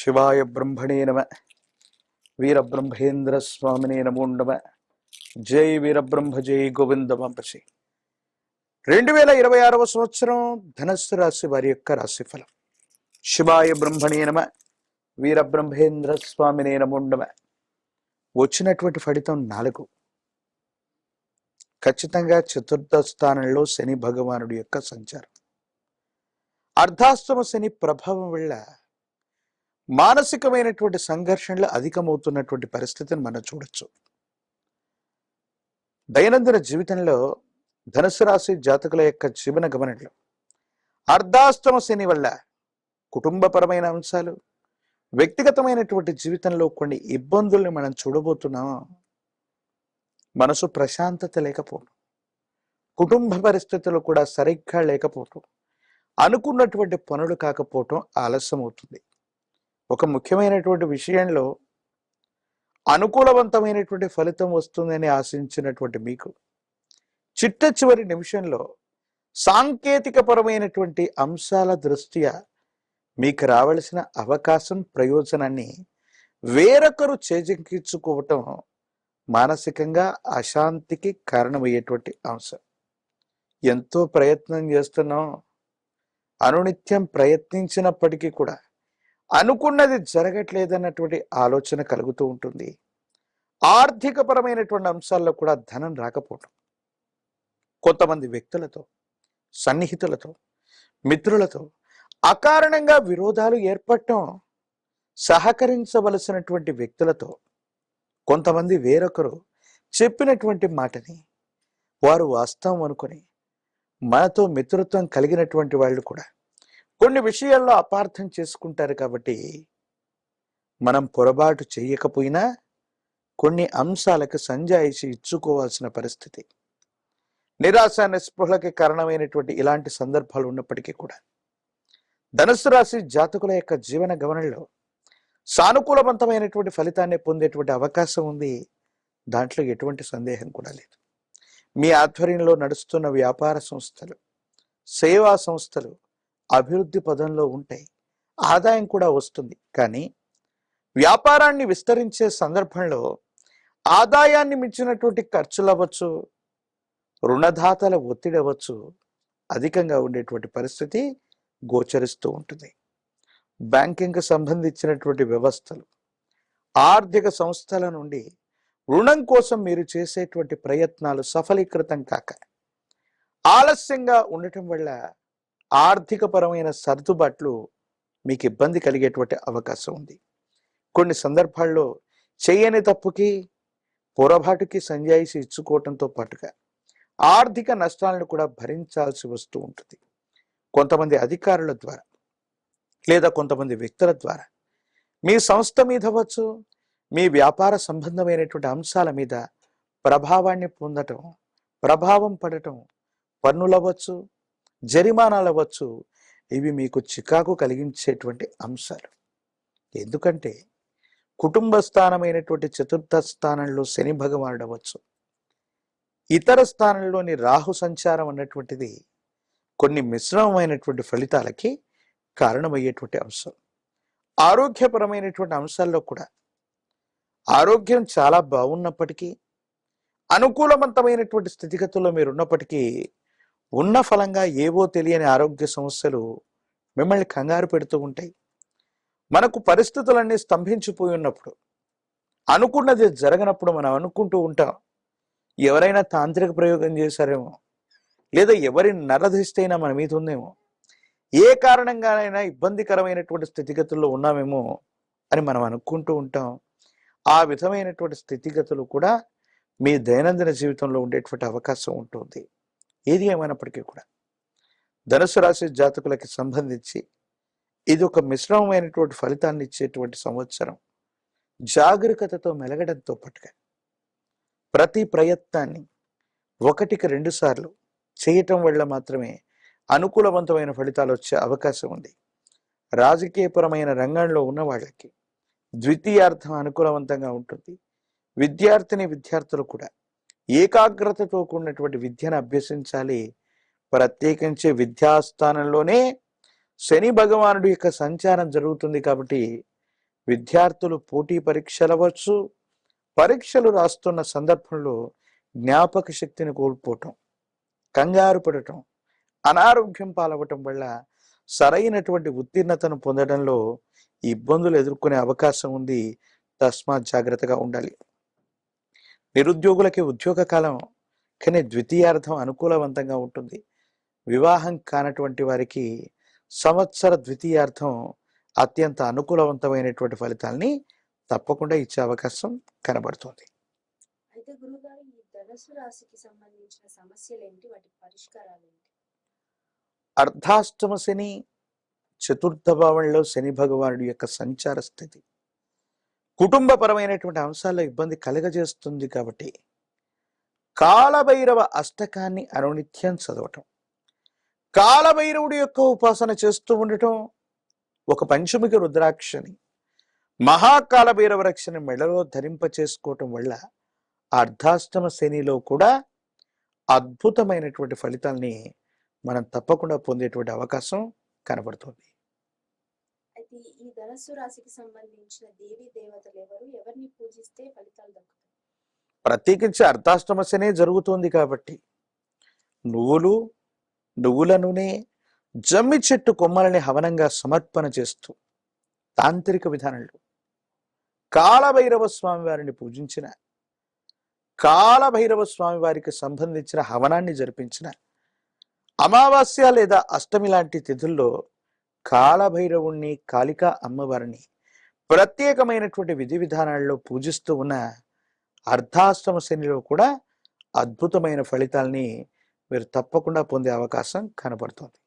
శివాయ బ్రహ్మణే నమ. వీరబ్రహ్మేంద్ర స్వామినే నమో నమ. జై వీరబ్రహ్మ జై గోవింద వంశీ రెండు వేల ఇరవై ఆరవ సంవత్సరం ధనస్సు రాశి వారి యొక్క రాశిఫలం. శివాయ బ్రహ్మణే నమ. వీరబ్రహ్మేంద్ర స్వామినే నమో నమ. వచ్చినటువంటి ఫలితం నాలుగు. ఖచ్చితంగా చతుర్థ స్థానంలో శని భగవానుడి యొక్క సంచారం. అర్ధాష్టమ శని ప్రభావం వల్ల మానసికమైనటువంటి సంఘర్షణలు అధికమవుతున్నటువంటి పరిస్థితిని మనం చూడొచ్చు. దైనందిన జీవితంలో ధనుసు రాశి జాతకుల యొక్క జీవన గమనంలో అర్ధాష్టమ శని వల్ల కుటుంబపరమైన అంశాలు వ్యక్తిగతమైనటువంటి జీవితంలో కొన్ని ఇబ్బందుల్ని మనం చూడబోతున్నాం. మనసు ప్రశాంతత లేకపోవడం కుటుంబ పరిస్థితులు కూడా సరిగ్గా లేకపోవటం అనుకున్నటువంటి పనులు కాకపోవటం ఆలస్యం అవుతుంది ఒక ముఖ్యమైనటువంటి విషయంలో అనుకూలవంతమైనటువంటి ఫలితం వస్తుందని ఆశించినటువంటి మీకు చిట్ట చివరి నిమిషంలో సాంకేతికపరమైనటువంటి అంశాల దృష్ట్యా మీకు రావలసిన అవకాశం ప్రయోజనాన్ని వేరొకరు చేజిక్కించుకోవటం మానసికంగా అశాంతికి కారణమయ్యేటువంటి అంశం. ఎంతో ప్రయత్నం చేస్తున్నాం. అనునిత్యం ప్రయత్నించినప్పటికీ కూడా అనుకున్నది జరగట్లేదన్నటువంటి ఆలోచన కలుగుతూ ఉంటుంది. ఆర్థికపరమైనటువంటి అంశాల్లో కూడా ధనం రాకపోవడం కొంతమంది వ్యక్తులతో సన్నిహితులతో మిత్రులతో అకారణంగా విరోధాలు ఏర్పడటం సహకరించవలసినటువంటి వ్యక్తులతో కొంతమంది వేరొకరు చెప్పినటువంటి మాటని వారు వాస్తవం అనుకొని మనతో మిత్రత్వం కలిగినటువంటి వాళ్ళు కూడా కొన్ని విషయాల్లో అపార్థం చేసుకుంటారు కాబట్టి మనం పొరపాటు చేయకపోయినా కొన్ని అంశాలకు సంజాయిషి ఇచ్చుకోవాల్సిన పరిస్థితి. నిరాశ నిస్పృహలకి కారణమైనటువంటి ఇలాంటి సందర్భాలు ఉన్నప్పటికీ కూడా ధనుసు రాశి జాతకుల యొక్క జీవన గమనంలో సానుకూలవంతమైనటువంటి ఫలితాన్ని పొందేటువంటి అవకాశం ఉంది. దాంట్లో ఎటువంటి సందేహం కూడా లేదు. మీ ఆధ్వర్యంలో నడుస్తున్న వ్యాపార సంస్థలు సేవా సంస్థలు అభివృద్ధి పదంలో ఉంటాయి ఆదాయం కూడా వస్తుంది. కానీ వ్యాపారాన్ని విస్తరించే సందర్భంలో ఆదాయాన్ని మించినటువంటి ఖర్చులు అవ్వచ్చు రుణదాతల ఒత్తిడి అవ్వచ్చు అధికంగా ఉండేటువంటి పరిస్థితి గోచరిస్తూ ఉంటుంది. బ్యాంకింగ్కి సంబంధించినటువంటి వ్యవస్థలు ఆర్థిక సంస్థల నుండి రుణం కోసం మీరు చేసేటువంటి ప్రయత్నాలు సఫలీకృతం కాక ఆలస్యంగా ఉండటం వల్ల ఆర్థికపరమైన సర్దుబాట్లు మీకు ఇబ్బంది కలిగేటువంటి అవకాశం ఉంది. కొన్ని సందర్భాల్లో చేయని తప్పుకి పొరపాటుకి సంజాయిషి ఇచ్చుకోవటంతో పాటుగా ఆర్థిక నష్టాలను కూడా భరించాల్సి వస్తూ ఉంటుంది. కొంతమంది అధికారుల ద్వారా లేదా కొంతమంది వ్యక్తుల ద్వారా మీ సంస్థ మీద వచ్చు మీ వ్యాపార సంబంధమైనటువంటి అంశాల మీద ప్రభావాన్ని పొందటం ప్రభావం పడటం పన్నులవచ్చు జరిమానాలు అవ్వచ్చు. ఇవి మీకు చికాకు కలిగించేటువంటి అంశాలు. ఎందుకంటే కుటుంబ స్థానమైనటువంటి చతుర్థ స్థానంలో శని భగవానుడు అవ్వచ్చు. ఇతర స్థానంలోని రాహు సంచారం అన్నటువంటిది కొన్ని మిశ్రమమైనటువంటి ఫలితాలకి కారణమయ్యేటువంటి అంశం. ఆరోగ్యపరమైనటువంటి అంశాల్లో కూడా ఆరోగ్యం చాలా బాగున్నప్పటికీ అనుకూలవంతమైనటువంటి స్థితిగతుల్లో మీరు ఉన్నప్పటికీ ఉన్న ఫలంగా ఏవో తెలియని ఆరోగ్య సమస్యలు మిమ్మల్ని కంగారు పెడుతూ ఉంటాయి. మనకు పరిస్థితులన్నీ స్తంభించిపోయి ఉన్నప్పుడు అనుకున్నది జరగనప్పుడు మనం అనుకుంటూ ఉంటాం ఎవరైనా తాంత్రిక ప్రయోగం చేశారేమో లేదా ఎవరి నరదిష్టి మన మీద ఉందేమో ఏ కారణంగానైనా ఇబ్బందికరమైనటువంటి స్థితిగతుల్లో ఉన్నామేమో అని మనం అనుకుంటూ ఉంటాం. ఆ విధమైనటువంటి స్థితిగతులు కూడా మీ దైనందిన జీవితంలో ఉండేటువంటి అవకాశం ఉంటుంది. ఏది ఏమైనప్పటికీ కూడా. ధనుసు రాశి జాతకులకి సంబంధించి ఇది ఒక మిశ్రమమైనటువంటి ఫలితాన్ని ఇచ్చేటువంటి సంవత్సరం. జాగరూకతతో మెలగడంతో పాటుగా ప్రతి ప్రయత్నాన్ని ఒకటికి రెండు సార్లు చేయటం వల్ల మాత్రమే అనుకూలవంతమైన ఫలితాలు వచ్చే అవకాశం ఉంది. రాజకీయపరమైన రంగంలో ఉన్న వాళ్ళకి ద్వితీయార్థం అనుకూలవంతంగా ఉంటుంది. విద్యార్థిని విద్యార్థులు కూడా ఏకాగ్రతతో కూడినటువంటి విద్యను అభ్యసించాలి. ప్రత్యేకించి విద్యాస్థానంలోనే శని భగవానుడి యొక్క సంచారం జరుగుతుంది కాబట్టి విద్యార్థులు పోటీ పరీక్షలు అవ్వచ్చు పరీక్షలు రాస్తున్న సందర్భంలో జ్ఞాపక శక్తిని కోల్పోవటం కంగారు పడటం అనారోగ్యం పాలవటం వల్ల సరైనటువంటి ఉత్తీర్ణతను పొందడంలో ఇబ్బందులు ఎదుర్కొనే అవకాశం ఉంది. తస్మాత్ జాగ్రత్తగా ఉండాలి. నిరుద్యోగులకి ఉద్యోగ కాలం కానీ ద్వితీయార్థం అనుకూలవంతంగా ఉంటుంది. వివాహం కానటువంటి వారికి సంవత్సర ద్వితీయార్థం అత్యంత అనుకూలవంతమైనటువంటి ఫలితాల్ని తప్పకుండా ఇచ్చే అవకాశం కనబడుతుంది. అయితే గురుగారు ఈ ధనుసు రాశికి సంబంధించిన సమస్యలు ఏంటి వాటి పరిష్కారాలు ఏంటి అర్ధాష్టమ శని చతుర్థ భావంలో శని భగవానుడి యొక్క సంచార స్థితి. కుటుంబపరమైనటువంటి అంశాల్లో ఇబ్బంది కలగజేస్తుంది కాబట్టి కాలభైరవ అష్టకాన్ని అనునిత్యం చదవటం కాలభైరవుడి యొక్క ఉపాసన చేస్తూ ఉండటం ఒక పంచముఖి రుద్రాక్షని మహాకాలభైరవ రక్షని మెడలో ధరింప చేసుకోవటం వల్ల అర్ధాష్టమ శనిలో కూడా అద్భుతమైనటువంటి ఫలితాల్ని మనం తప్పకుండా పొందేటువంటి అవకాశం కనబడుతుంది. ధనస్సు రాశికి సంబంధించిన దేవి దేవతలు ఎవరు? ఎవరిని పూజిస్తే ఫలితాలు దక్కుతాయి? ప్రత్యేకించి అర్ధాష్టమ శనే జరుగుతోంది కాబట్టి నువ్వులు నువ్వుల నూనె జమ్మి చెట్టు కొమ్మలని హవనంగా సమర్పణ చేస్తూ తాంత్రిక విధానంలో కాలభైరవ స్వామి వారిని పూజించిన కాలభైరవ స్వామి వారికి సంబంధించిన హవనాన్ని జరిపించిన అమావాస్య లేదా అష్టమి లాంటి తిథుల్లో కాలభైరవుణ్ణి కాళికా అమ్మవారిని ప్రత్యేకమైనటువంటి విధి విధానాల్లో పూజిస్తూ ఉన్న అర్ధాష్టమ శనిలో కూడా అద్భుతమైన ఫలితాల్ని మీరు తప్పకుండా పొందే అవకాశం కనబడుతుంది.